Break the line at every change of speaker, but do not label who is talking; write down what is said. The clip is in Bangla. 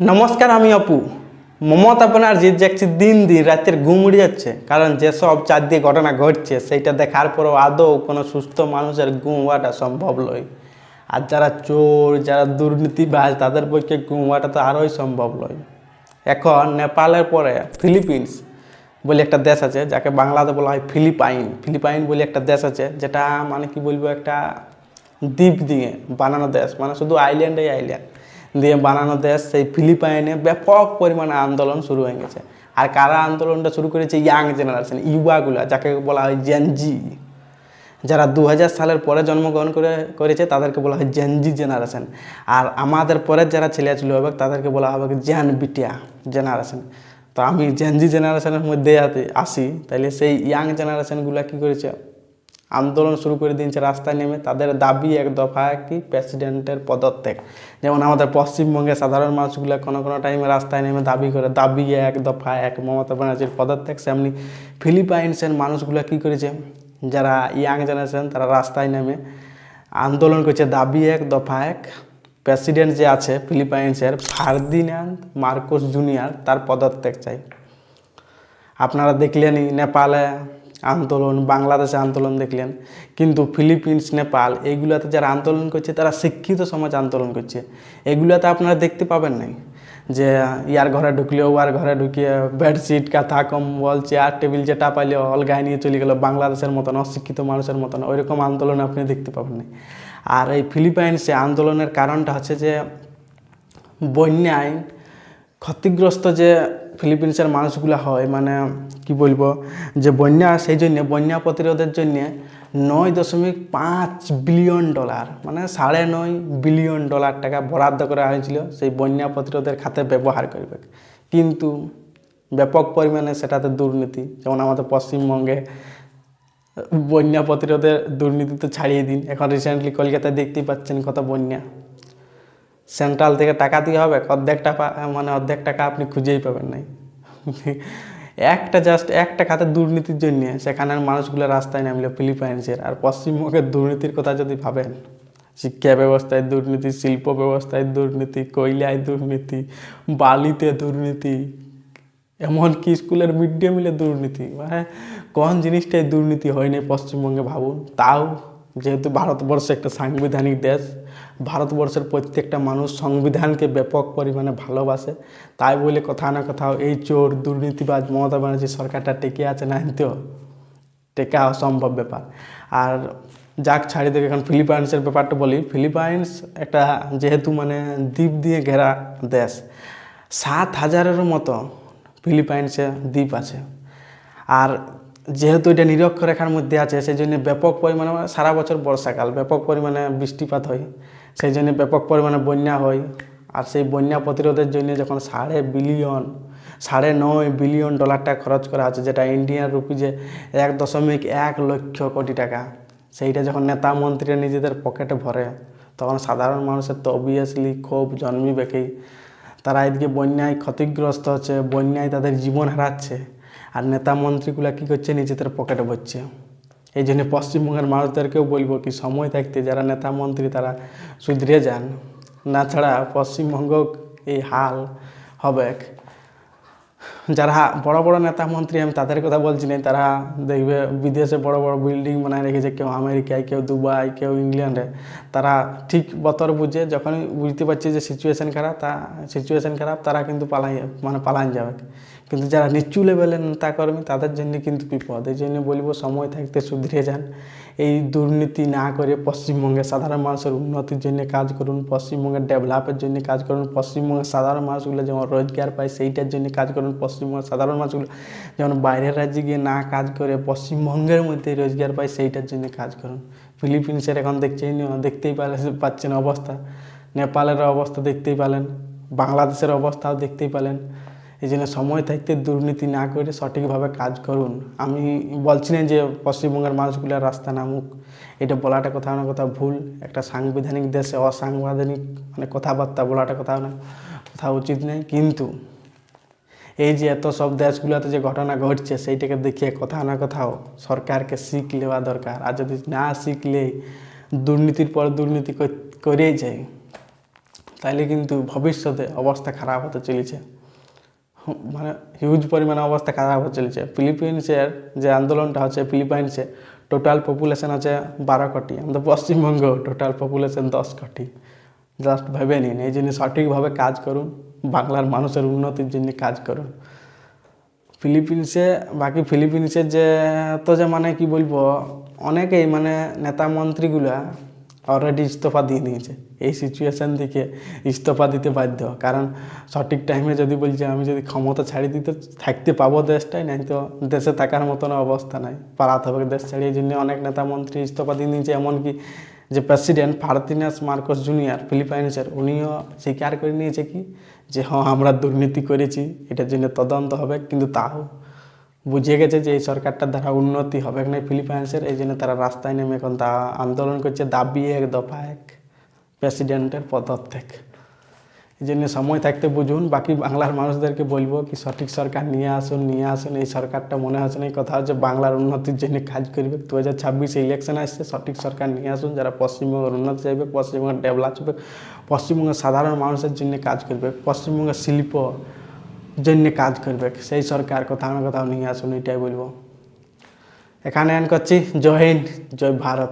নমস্কার, আমি অপু। মমতা ব্যানার্জি দেখছি দিন দিন রাতের ঘুম উড়ে যাচ্ছে, কারণ যেসব চারদিকে ঘটনা ঘটছে, সেইটা দেখার পরও আদৌ কোনো সুস্থ মানুষের ঘুম হওয়াটা সম্ভব নয়। আর যারা চোর, যারা দুর্নীতিবাজ, তাদের পক্ষে ঘুম হওয়াটা তো আরোই সম্ভব নয়। এখন নেপালের পরে ফিলিপিন্স বলে একটা দেশ আছে, যাকে বাংলাতে বলা হয় ফিলিপাইন। ফিলিপাইন বলে একটা দেশ আছে, যেটা মানে কি বলব, একটা দ্বীপ দিয়ে বানানো দেশ। মানে শুধু আইল্যান্ডেই আইল্যান্ড দিয়ে বানানো দেশ, সেই ফিলিপাইনে ব্যাপক পরিমাণে আন্দোলন শুরু হয়ে গেছে। আর কারা আন্দোলনটা শুরু করেছে? ইয়াং জেনারেশন ইউবাগুলা, যাকে বলা হয় জেনজি যারা দু হাজার সালের পরে জন্মগ্রহণ করে, করেছে, তাদেরকে বলা হয় জেনজি জেনারেশন আর আমাদের পরের যারা ছেলে ছিল হবে তাদেরকে বলা হবে জ্যান বিটিয়া জেনারেশন তো আমি জেনজি জেনারেশনের মধ্যে আসি তাহলে সেই ইয়াং জেনারেশনগুলো কী করেছে? আন্দোলন শুরু করে দিয়েছে, রাস্তায় নেমে তাদের দাবি এক দফা কি প্রেসিডেন্টের পদত্যাগ। যেমন আমাদের পশ্চিমবঙ্গে সাধারণ মানুষগুলো কোনো কোনো টাইমে রাস্তায় নেমে দাবি করে, দাবি এক দফা এক মমতা ব্যানার্জির পদত্যাগ সেমনি ফিলিপাইন্সের মানুষগুলো কী করেছে, যারা ইয়াং জেনারেশন তারা রাস্তায় নেমে আন্দোলন করছে, দাবি এক দফা এক প্রেসিডেন্ট যে আছে ফিলিপাইন্সের ফার্দিনান্দ মার্কোস জুনিয়র, তার পদত্যাগ চাই। আপনারা দেখলেনই, নেপালে আন্দোলন বাংলাদেশে আন্দোলন দেখলেন। কিন্তু ফিলিপিন্স, নেপাল এইগুলোতে যারা আন্দোলন করছে, তারা শিক্ষিত সমাজ আন্দোলন করছে। এগুলোতে আপনারা দেখতে পাবেন নাই যে, ইয়ার ঘরে ঢুকলেও, ওয়ার ঘরে ঢুকিয়ে বেডশিট কাঁথা, কম্বল চেয়ার টেবিল যেটা পাইলে অলগায় নিয়ে চলে গেল বাংলাদেশের মতন, অশিক্ষিত মানুষের মতন। ওইরকম আন্দোলন আপনি দেখতে পাবেন না আর এই ফিলিপাইন্সে আন্দোলনের কারণটা হচ্ছে যে, বন্যায় ক্ষতিগ্রস্ত যে ফিলিপিন্সের মানুষগুলো হয় মানে কি বলব, যে বন্যা, সেই জন্যে, বন্যা প্রতিরোধের জন্যে নয় দশমিক পাঁচ বিলিয়ন ডলার মানে সাড়ে নয় বিলিয়ন ডলার টাকা বরাদ্দ করা হয়েছিল সেই বন্যা প্রতিরোধের খাতে ব্যবহার করবে। কিন্তু ব্যাপক পরিমাণে সেটাতে দুর্নীতি, যেমন আমাদের পশ্চিমবঙ্গে বন্যা প্রতিরোধের দুর্নীতি তো ছাড়িয়ে দিন। এখন রিসেন্টলি কলকাতায় দেখতেই পাচ্ছেন কত বন্যা। সেন্ট্রাল থেকে টাকা দিয়ে হবে অর্ধেক টাকা মানে অর্ধেক টাকা আপনি খুঁজেই পাবেন নাই। একটা জাস্ট একটা খাতে দুর্নীতির জন্য সেখানের মানুষগুলো রাস্তায় নামলো ফিলিপাইন্সের। আর পশ্চিমবঙ্গের দুর্নীতির কথা যদি ভাবেন, শিক্ষা ব্যবস্থায় দুর্নীতি, শিল্প ব্যবস্থায় দুর্নীতি, কয়লায় দুর্নীতি, বালিতে দুর্নীতি, এমনকি স্কুলের মিড ডে মিলে দুর্নীতি মানে কোন জিনিসটাই দুর্নীতি হয়নি পশ্চিমবঙ্গে ভাবুন, তাও যেহেতু ভারতবর্ষ একটা সাংবিধানিক দেশ, ভারতবর্ষের প্রত্যেকটা মানুষ সংবিধানকে ব্যাপক পরিমাণে ভালোবাসে। তাই বলে কোথাও না কোথাও এই চোর, দুর্নীতিবাজ মমতা ব্যানার্জি সরকারটা টেকে আছে, না তো টেকা অসম্ভব ব্যাপার। আর যাক ছাড়ি দেখে, এখন ফিলিপাইন্সের ব্যাপারটা বলি। ফিলিপাইন্স একটা যেহেতু মানে দ্বীপ দিয়ে ঘেরা দেশ, সাত হাজারেরও মতো ফিলিপাইন্সে দ্বীপ আছে। আর যেহেতু এটা নিরক্ষরেখার মধ্যে আছে সেই জন্য ব্যাপক পরিমাণে সারা বছর বর্ষাকাল ব্যাপক পরিমাণে বৃষ্টিপাত হয় সেই জন্য ব্যাপক পরিমাণে বন্যা হয়। আর সেই বন্যা প্রতিরোধের জন্য যখন সাড়ে বিলিয়ন, সাড়ে নয় বিলিয়ন ডলার টাকা খরচ করা আছে, যেটা ইন্ডিয়ান রুপিজে এক দশমিক এক লক্ষ কোটি টাকা, সেইটা যখন নেতা মন্ত্রীরা নিজেদের পকেটে ভরে, তখন সাধারণ মানুষের তো অবভিয়াসলি ক্ষোভ জন্মিবেকেই। তারা এদিকে বন্যায় ক্ষতিগ্রস্ত হচ্ছে, বন্যায় তাদের জীবন হারাচ্ছে। আর নেতা মন্ত্রীগুলো কী করছে? নিজেদের পকেটে ভরছে এই জন্য পশ্চিমবঙ্গের মানুষদেরকেও বলব কি, সময় থাকতে যারা নেতা মন্ত্রী তারা সুধরে যান। না ছাড়া পশ্চিমবঙ্গ এই হাল হবে যারা বড় বড় নেতা মন্ত্রী, আমি তাদের কথা বলছি না তারা দেখবে বিদেশে বড় বড় বিল্ডিং বানায় রেখেছে, কেউ আমেরিকায়, কেউ দুবাই, কেউ ইংল্যান্ডে। তারা ঠিক বতর বুঝে যখনই বুঝতে পারছে যে সিচুয়েশন খারাপ, তা সিচুয়েশন খারাপ, তারা কিন্তু পালাই মানে পালান যাবে। কিন্তু যারা নিচু লেভেলের নেতা কর্মী তাদের জন্য কিন্তু বিপদ। এই জন্য বলব, সময় থাকতে সুধরে যান। এই দুর্নীতি না করে পশ্চিমবঙ্গের সাধারণ মানুষের উন্নতির জন্য কাজ করুন, পশ্চিমবঙ্গের ডেভেলপের জন্য কাজ করুন, পশ্চিমবঙ্গের সাধারণ মানুষগুলো যেমন রোজগার পায়, সেইটার জন্য কাজ করুন পশ্চিমবঙ্গের সাধারণ মানুষগুলো যেমন বাইরের রাজ্যে গিয়ে না কাজ করে, পশ্চিমবঙ্গের মধ্যে রোজগার পায়, সেইটার জন্য কাজ করুন। ফিলিপিন্সের এখন দেখছেই না- দেখতেই পাচ্ছেন অবস্থা। নেপালের অবস্থা দেখতেই পেলেন, বাংলাদেশের অবস্থাও দেখতেই পেলেন। এই জন্য সময় থাকতে দুর্নীতি না করে সঠিকভাবে কাজ করুন। আমি বলছি না যে পশ্চিমবঙ্গের মানুষগুলোর রাস্তা নামুক। এটা বলাটা কোথাও না কোথাও ভুল। একটা সাংবিধানিক দেশে, অসাংবিধানিক মানে কথাবার্তা বলাটা কোথাও না কোথাও উচিত নেই কিন্তু এই যে এত সব দেশগুলোতে যে ঘটনা ঘটছে, সেইটাকে দেখিয়ে কোথাও না কোথাও সরকারকে শিখ নেওয়া দরকার। আর যদি না শিখলে, দুর্নীতির পর দুর্নীতি করেই যায়। তাইলে কিন্তু ভবিষ্যতে অবস্থা খারাপ হতে চলেছে। মানে হিউজ পরিমাণে অবস্থা খারাপ হতে চলেছে। ফিলিপিন্সের যে আন্দোলনটা হচ্ছে ফিলিপাইন্সে টোটাল পপুলেশন আছে বারো কোটি। আমাদের পশ্চিমবঙ্গ টোটাল পপুলেশন দশ কোটি। জাস্ট ভেবে নিন, এই জন্য সঠিকভাবে কাজ করুন, বাংলার মানুষের উন্নতির জন্য কাজ করুন। ফিলিপিন্সে, বাকি ফিলিপিন্সের যে, তো যে মানে কি বলব, অনেকেই মানে নেতা মন্ত্রীগুলা অলরেডি ইস্তফা দিয়ে নিয়েছে এই সিচুয়েশান থেকে ইস্তফা দিতে বাধ্য, কারণ সঠিক টাইমে যদি বলছে আমি যদি ক্ষমতা ছাড়িয়ে দিতে, থাকতে পাবো দেশটাই, নাই তো দেশে থাকার মতন অবস্থা নাই। পালাতে হবে, দেশ ছাড়িয়ে জন্য অনেক নেতা মন্ত্রী ইস্তফা দিয়ে নিয়েছে এমনকি যে প্রেসিডেন্ট ফার্তিনাস মার্কোস জুনিয়র ফিলিপাইন্সের উনিও স্বীকার করে নিয়েছে কি? যে হ্যাঁ আমরা দুর্নীতি করেছি এটার জন্য তদন্ত হবে, কিন্তু তাও বুঝে গেছে যে এই সরকারটার দ্বারা উন্নতি হবে না ফিলিপাইন্সের এই জন্য তারা রাস্তায় নেমে এখন তা আন্দোলন করছে, দাবি এক দফা এক প্রেসিডেন্টের পদত্যাগ। এই জন্য সময় থাকতে বুঝুন। বাকি বাংলার মানুষদেরকে বলব কি সঠিক সরকার নিয়ে আসুন নিয়ে আসুন। এই সরকারটা মনে হচ্ছে না। এই কথা হচ্ছে বাংলার উন্নতির জন্য কাজ করবে। দু হাজার ছাব্বিশে ইলেকশন আসছে, সঠিক সরকার নিয়ে আসুন। যারা পশ্চিমবঙ্গের উন্নতি চাইবে, পশ্চিমবঙ্গের ডেভেলপ হবে, পশ্চিমবঙ্গের সাধারণ মানুষের জন্য কাজ করবে, পশ্চিমবঙ্গের শিল্প জন্য কাজ করবে। সেই সরকার কোথাও না কোথাও নিয়ে আসুন, এটাই বলব। এখানে এন করছি। জয় হিন্দ, জয় ভারত।